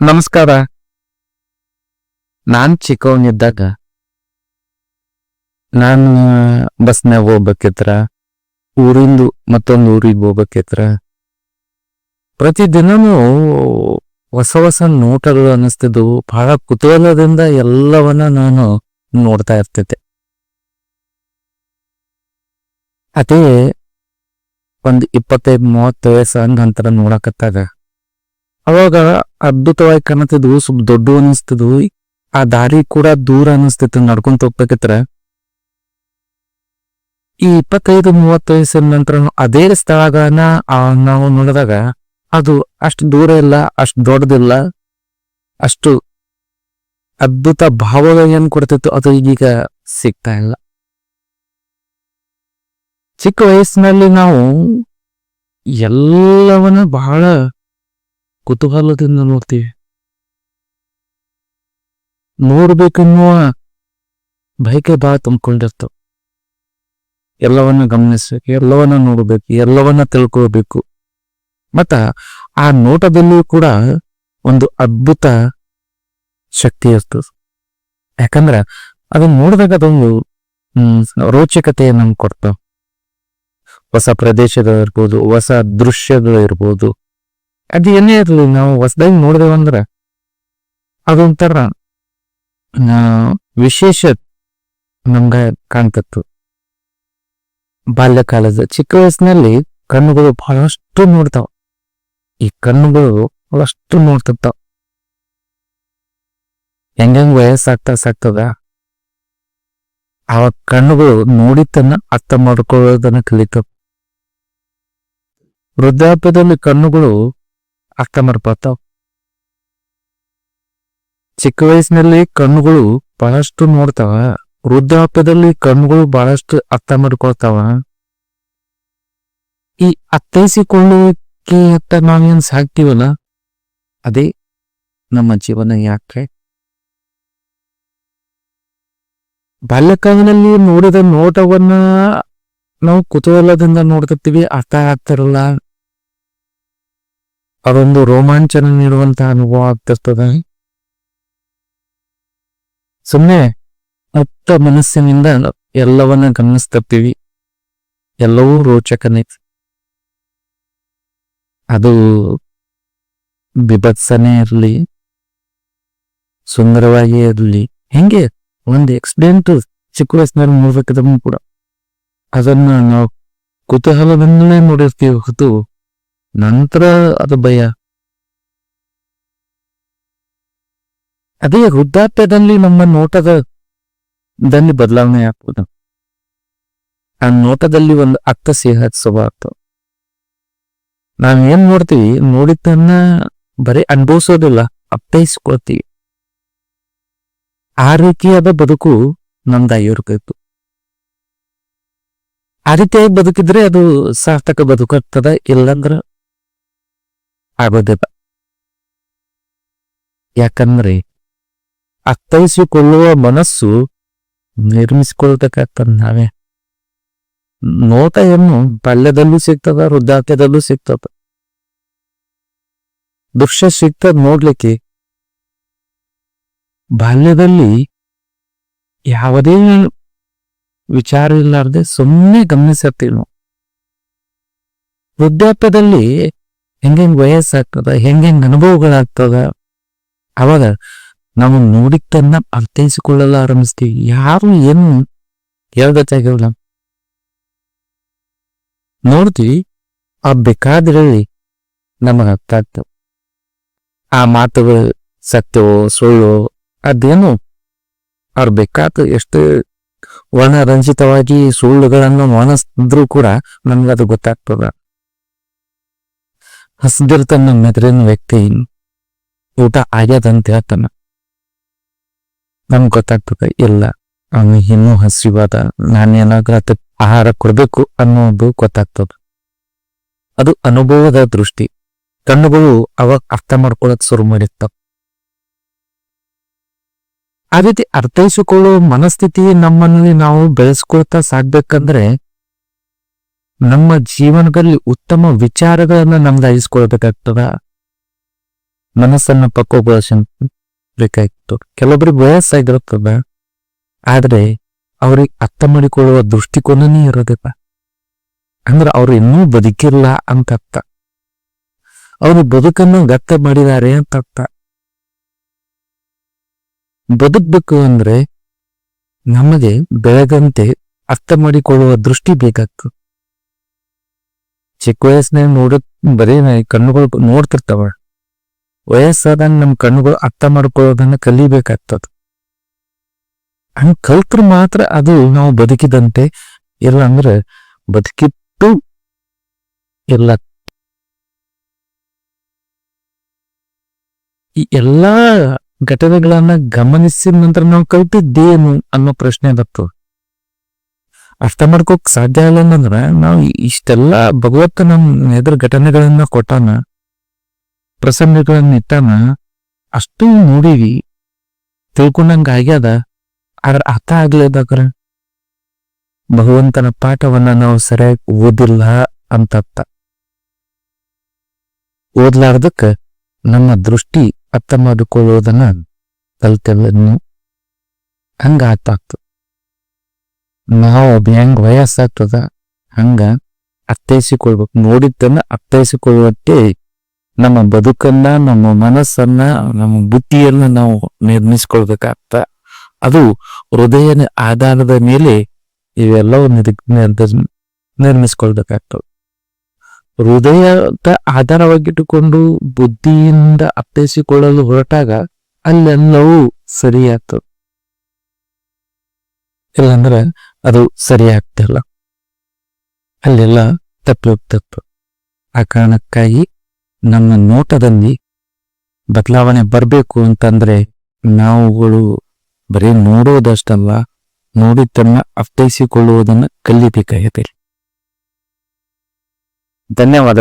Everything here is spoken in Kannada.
ನಮಸ್ಕಾರ. ನಾನ್ ಚಿಕ್ಕವನಿದ್ದಾಗ ನಾನು ಬಸ್ನಾಗ ಹೋಗ್ಬೇಕಿತ್ರ? ಊರಿಂದು ಮತ್ತೊಂದು ಊರಿಗೆ ಹೋಗ್ಬೇಕಿತ್ರ? ಪ್ರತಿದಿನನೂ ಹೊಸ ಹೊಸ ನೋಟಗಳು ಅನ್ನಿಸ್ತಿದ್ವು. ಬಹಳ ಕುತೂಹಲದಿಂದ ಎಲ್ಲವನ್ನ ನಾನು ನೋಡ್ತಾ ಇರ್ತಿದ್ದೆ. ಅದೇ ಒಂದು ಇಪ್ಪತ್ತೈದು ಮೂವತ್ತು ವಯಸ್ಸು ನಂತರ ನೋಡಕತ್ತಾಗ ಅವಾಗ ಅದ್ಭುತವಾಗಿ ಕಾಣತಿದ್ವು ಸ್ವಲ್ಪ ದೊಡ್ಡ ಅನಿಸ್ತಿದ್ವು. ಆ ದಾರಿ ಕೂಡ ದೂರ ಅನಿಸ್ತಿತ್ತು ನಡ್ಕೊಂತ ಹೋಗ್ಬೇಕಿತ್ರ. ಈ ಇಪ್ಪತ್ತೈದು, ಮೂವತ್ತು ವಯಸ್ಸಿನ ನಂತರ ಅದೇ ಸ್ಥಳಗಳನ್ನ ನಾವು ನೋಡಿದಾಗ ಅದು ಅಷ್ಟು ದೂರ ಇಲ್ಲ, ಅಷ್ಟು ದೊಡ್ಡದಿಲ್ಲ. ಅಷ್ಟು ಅದ್ಭುತ ಏನ್ ಕೊಡ್ತಿತ್ತು, ಅದು ಈಗೀಗ ಸಿಗ್ತಾ ಇಲ್ಲ. ಚಿಕ್ಕ ವಯಸ್ಸಿನಲ್ಲಿ ನಾವು ಎಲ್ಲವನ್ನ ಬಹಳ ಕುತೂಹಲದಿಂದ ನೋಡ್ತೀವಿ. ನೋಡ್ಬೇಕನ್ನುವ ಬಯಕೆ ಬಾ ತುಂಬಿಕೊಂಡಿರ್ತವೆ. ಎಲ್ಲವನ್ನ ಗಮನಿಸ್ಬೇಕು, ಎಲ್ಲವನ್ನ ನೋಡಬೇಕು, ಎಲ್ಲವನ್ನ ತಿಳ್ಕೊಳ್ಬೇಕು. ಮತ್ತ ಆ ನೋಟದಲ್ಲಿಯೂ ಕೂಡ ಒಂದು ಅದ್ಭುತ ಶಕ್ತಿ ಇರ್ತದೆ. ಯಾಕಂದ್ರ ಅದನ್ನ ನೋಡಿದಾಗ ಅದೊಂದು ರೋಚಕತೆ ನಮ್ಗೆ ಕೊಡ್ತಾವ. ಹೊಸ ಪ್ರದೇಶಗಳಿರ್ಬೋದು, ಹೊಸ ದೃಶ್ಯಗಳು ಇರ್ಬೋದು ಅದು ಏನೇ ಇರಲಿ, ನಾವು ಹೊಸದಾಗಿ ನೋಡಿದೇವಂದ್ರೆ ಅದೊಂಥರ ವಿಶೇಷ ನಮ್ಗ ಕಾಣ್ತತ್ತು. ಬಾಲ್ಯಕಾಲದ ಚಿಕ್ಕ ವಯಸ್ಸಿನಲ್ಲಿ ಕಣ್ಣುಗಳು ಬಹಳಷ್ಟು ನೋಡ್ತಾವ. ಈ ಕಣ್ಣುಗಳು ಬಹಳಷ್ಟು ನೋಡ್ತಿರ್ತಾವ. ಹೆಂಗಂಗ್ ವಯಸ್ಸಾಗ್ತಾ ಸಾಕ್ತದ ಆ ಕಣ್ಣುಗಳು ನೋಡಿದ್ದನ್ನ ಅರ್ಥ ಮಾಡ್ಕೊಳ್ಳೋದನ್ನ ಕಲಿತಾವ. ವೃದ್ಧಾಪ್ಯದಲ್ಲಿ ಕಣ್ಣುಗಳು ಅರ್ಥ ಬರ್ತಾವ ಚಿಕ್ಕ ವಯಸ್ಸಿನಲ್ಲಿ ಕಣ್ಣುಗಳು ಬಹಳಷ್ಟು ನೋಡ್ತಾವ, ವೃದ್ಧಾಪ್ಯದಲ್ಲಿ ಕಣ್ಣುಗಳು ಬಹಳಷ್ಟು ಅರ್ಥ ಮಾಡ್ಕೊಳ್ತಾವ ಈ ಅರ್ಥೈಸಿಕೊಳ್ಳುವಿಕೆ ಅಂತ ನಾವೇನ್ ಸಾಕ್ತೀವಲ್ಲ, ಅದೇ ನಮ್ಮ ಜೀವನ ಯಾಕೆ? ಬಾಲ್ಯಕಾಲದಲ್ಲಿ ನೋಡಿದ ನೋಟವನ್ನ ನಾವು ಕುತೂಹಲದಿಂದ ನೋಡ್ತಿರ್ತೀವಿ, ಅರ್ಥ ಆಗ್ತಿರಲ್ಲ. ಅದೊಂದು ರೋಮಾಂಚನ ನೀಡುವಂತಹ ಅನುಭವ ಆಗ್ತಿರ್ತದೆ. ಸುಮ್ಮನೆ ಮುಕ್ತ ಮನಸ್ಸಿನಿಂದ ಎಲ್ಲವನ್ನ ಗಮನಿಸ್ತಿರ್ತೀವಿ. ಎಲ್ಲವೂ ರೋಚಕನೇ. ಅದು ಬಿಭತ್ಸನೇ ಇರಲಿ ಸುಂದರವಾಗಿ ಇರಲಿ. ಹೆಂಗೆ? ಒಂದು ಎಕ್ಸಿಡೆಂಟ್ ಚಿಕ್ಕ ವಯಸ್ಸಿನಲ್ಲಿ ನೋಡ್ಬೇಕಿದ್ರು ಕೂಡ. ಅದನ್ನ ನಾವು ಕುತೂಹಲದಿಂದಲೇ ನೋಡಿರ್ತೀವಿ ಹೊತ್ತು ನಂತರ ಅದು ಭಯ. ಅದೇ ವೃದ್ಧಾಪ್ಯದಲ್ಲಿ ನಮ್ಮ ನೋಟದ, ದಲ್ಲಿ ಬದಲಾವಣೆ ಆಗ್ಬೋದು. ಆ ನೋಟದಲ್ಲಿ ಒಂದು ಅಕ್ಕ ಸಿಂಹತ್ಸವ ನಾವು ನಾವ್ ಏನ್ ನೋಡ್ತೀವಿ ನೋಡಿದ್ದನ್ನ ಬರೀ ಅನುಭವಿಸೋದಿಲ್ಲ ಅಪ್ಪೈಸ್ಕೊಳ್ತೀವಿ ಆ ರೀತಿಯಾದ ಬದುಕು ನಮ್ದಾಗಿರ್ಬೇಕು ಆ ರೀತಿಯಾಗಿ ಬದುಕಿದ್ರೆ ಅದು ಸಾರ್ಥಕ ಬದುಕಾಗ್ತದ ಇಲ್ಲಂದ್ರ ಆಗೋದಿಲ್ಲ ಯಾಕಂದ್ರೆ ಅರ್ಥೈಸಿಕೊಳ್ಳುವ ಮನಸ್ಸು ನಿರ್ಮಿಸಿಕೊಳ್ತಕ್ಕಂಥ ನಾವೇ. ನೋಟ ಏನು ಬಾಲ್ಯದಲ್ಲೂ ಸಿಗ್ತದ, ವೃದ್ಧಾಪ್ಯದಲ್ಲೂ ಸಿಗ್ತದ. ದೃಶ್ಯ ಸಿಗ್ತದ ನೋಡ್ಲಿಕ್ಕೆ ಬಾಲ್ಯದಲ್ಲಿ ಯಾವುದೇ ವಿಚಾರ ಇಲ್ಲಾರ್ದೆ ಸುಮ್ಮನೆ ಗಮನಿಸಿರ್ತೀವಿ ನಾವು ವೃದ್ಧಾಪ್ಯದಲ್ಲಿ ಹೆಂಗೆಂಗ್ ವಯಸ್ಸಾಗ್ತದ ಹೆಂಗೆ ಅನುಭವಗಳಾಗ್ತದ, ಅವಾಗ ನಾವು ನೋಡಿದ್ದನ್ನ ಅರ್ಥೈಸಿಕೊಳ್ಳಲು ಆರಂಭಿಸ್ತೀವಿ. ಯಾರು ಏನು ಹೇಳ್ಬೇಕಾಗಿಲ್ಲ ನೋಡ್ತೀವಿ, ಆ ಬೇಕಾದ್ರಲ್ಲಿ ನಮಗ ಅರ್ಥ ಆಗ್ತವೆ ಆ ಮಾತುಗಳು ಸತ್ಯವೋ ಸುಳ್ಳು, ಅದೇನು ಅವ್ರು ಬೇಕಾದ ಎಷ್ಟು ವರ್ಣರಂಜಿತವಾಗಿ ಸುಳ್ಳುಗಳನ್ನು ಮನಸ್ಸಿದ್ರು ಕೂಡ ನಮ್ಗದು ಗೊತ್ತಾಗ್ತದ. ಹಸ್ದಿರ್ತಾನ ಮೆದುರಿನ ವ್ಯಕ್ತಿ ಊಟ ಆಗ್ಯದಂತ ಹೇಳ್ತಾನ ನಮ್ಗೆ ಗೊತ್ತಾಗ್ತದ, ಇಲ್ಲ, ಅವನು ಇನ್ನೂ ಹಸಿವಾದ ನಾನೇನಾದ್ರೂ ಅದಕ್ಕೆ ಆಹಾರ ಕೊಡಬೇಕು ಅನ್ನೋದು ಗೊತ್ತಾಗ್ತದ. ಅದು ಅನುಭವದ ದೃಷ್ಟಿ. ಕಣ್ಣುಗಳು ಅವಾಗ ಅರ್ಥ ಮಾಡ್ಕೊಳ್ಳೋಕೆ ಶುರು ಮಾಡಿರ್ತಾವ. ಆ ರೀತಿ ಅರ್ಥೈಸಿಕೊಳ್ಳೋ ಮನಸ್ಥಿತಿ ನಮ್ಮಲ್ಲಿ ನಾವು ಬೆಳೆಸ್ಕೊಳ್ತಾ ಸಾಗ್ಬೇಕಂದ್ರೆ ನಮ್ಮ ಜೀವನದಲ್ಲಿ ಉತ್ತಮ ವಿಚಾರಗಳನ್ನ ನಮ್ದು ಅರಿಸ್ಕೊಳ್ಬೇಕಾಗ್ತದ ಮನಸ್ಸನ್ನ ಬೇಕಾಗಿತ್ತು ಕೆಲವೊಬ್ರಿಗೆ ವಯಸ್ಸಾಗಿರುತ್ತದ. ಆದ್ರೆ ಅವ್ರಿಗೆ ಅರ್ಥ ಮಾಡಿಕೊಳ್ಳುವ ದೃಷ್ಟಿಕೋನನೇ ಇರೋದಿಲ್ಲ. ಅಂದ್ರೆ ಅವ್ರು ಇನ್ನೂ ಬದುಕಿಲ್ಲ ಅಂತ ಅರ್ಥ ಅವರು ಬದುಕನ್ನು ವ್ಯಕ್ತ ಮಾಡಿದ್ದಾರೆ ಅಂತ ಅರ್ಥ ಬದುಕ್ಬೇಕು ಅಂದ್ರೆ ನಮಗೆ ಬೆಳಗಂತೆ ಅರ್ಥ ಮಾಡಿಕೊಳ್ಳುವ ದೃಷ್ಟಿ ಬೇಕಾಗ್ತದೆ. ಚಿಕ್ಕ ವಯಸ್ಸಿನಾಗ ನೋಡ ಬರೀ ಕಣ್ಣುಗಳು ನೋಡ್ತಿರ್ತಾವ. ವಯಸ್ಸಾದಂಗ ನಮ್ ಕಣ್ಣುಗಳು ಅರ್ಥ ಮಾಡ್ಕೊಳ್ಳೋದನ್ನ ಕಲಿಬೇಕಾಗ್ತದ. ಹಂಗ ಕಲ್ತ್ರ ಮಾತ್ರ ಅದು ನಾವು ಬದುಕಿದಂತೆ ಇಲ್ಲ ಅಂದ್ರೆ ಬದುಕಿಟ್ಟು ಇಲ್ಲ ಈ ಎಲ್ಲಾ ಘಟನೆಗಳನ್ನ ಗಮನಿಸಿದ ನಂತರ ನಾವು ಕಲ್ತಿದ್ದೇನು ಅನ್ನೋ ಪ್ರಶ್ನೆ ಬರ್ತದೆ. ಅರ್ಥ ಮಾಡ್ಕೋಕ್ ಸಾಧ್ಯ ಇಲ್ಲ ಅಂದ್ರೆ ನಾವು ಇಷ್ಟೆಲ್ಲ ಭಗವತ್ತ ನಮ್ ಎದುರು ಘಟನೆಗಳನ್ನ ಕೊಟ್ಟಾನ, ಪ್ರಸಂಗಗಳನ್ನ ಇಟ್ಟಾನ, ಅಷ್ಟು ನೋಡಿವಿ, ತಿಳ್ಕೊಂಡಂಗ ಆಗ್ಯದ. ಆದ್ರ ಅರ್ಥ ಆಗ್ಲೇದಾಗ್ರ ಭಗವಂತನ ಪಾಠವನ್ನ ನಾವು ಸರಿಯಾಗಿ ಓದಿಲ್ಲ ಅಂತ ಅರ್ಥ ಓದ್ಲಾರ್ದಕ್ಕ ನಮ್ಮ ದೃಷ್ಟಿ ಅರ್ಥ ಮಾಡಿಕೊಳ್ಳುವುದನ್ನ ಕಲ್ತೆಲ್ಲ ಹಂಗ ಅರ್ಥ ಆಗ್ತಾಗ್ತದ ನಾವು ಹೆಂಗ್ ವಯಸ್ಸಾಗ್ತದ, ಹಂಗ ಅರ್ಥೈಸಿಕೊಳ್ಬೇಕು. ನೋಡಿದ್ದನ್ನ ಅರ್ಥೈಸಿಕೊಳ್ಳುವಂತೆ ನಮ್ಮ ಬದುಕನ್ನ, ನಮ್ಮ ಮನಸ್ಸನ್ನ, ನಮ್ಮ ಬುದ್ಧಿಯನ್ನ ನಾವು ನಿರ್ಮಿಸ್ಕೊಳ್ಬೇಕಾಗ್ತ. ಅದು ಹೃದಯನ ಆಧಾರದ ಮೇಲೆ ಇವೆಲ್ಲವೂ ನಿರ್- ನಿರ್ದ- ನಿರ್ಮಿಸ್ಕೊಳ್ಬೇಕಾಗ್ತದೆ ಹೃದಯದ ಆಧಾರವಾಗಿಟ್ಟುಕೊಂಡು ಬುದ್ಧಿಯಿಂದ ಅರ್ಥೈಸಿಕೊಳ್ಳಲು ಹೊರಟಾಗ ಅಲ್ಲೆಲ್ಲವೂ ಸರಿಯಾಗ್ತದೆ ಇಲ್ಲಾಂದ್ರೆ ಅದು ಸರಿಯಾಗ್ತಿಲ್ಲ ಅಲ್ಲೆಲ್ಲ ತಪ್ಪು ತಪ್ಪು ಆ ಕಾರಣಕ್ಕಾಗಿ ನಮ್ಮ ನೋಟದಲ್ಲಿ ಬದಲಾವಣೆ ಬರಬೇಕು ಅಂತಂದ್ರೆ ನಾವುಗಳು ಬರೀ ನೋಡೋದಷ್ಟಲ್ಲ ನೋಡಿದ್ದನ್ನ ಅರ್ಥೈಸಿಕೊಳ್ಳುವುದನ್ನು ಕಲಿಬೇಕಾಗಿದೆ ಧನ್ಯವಾದ.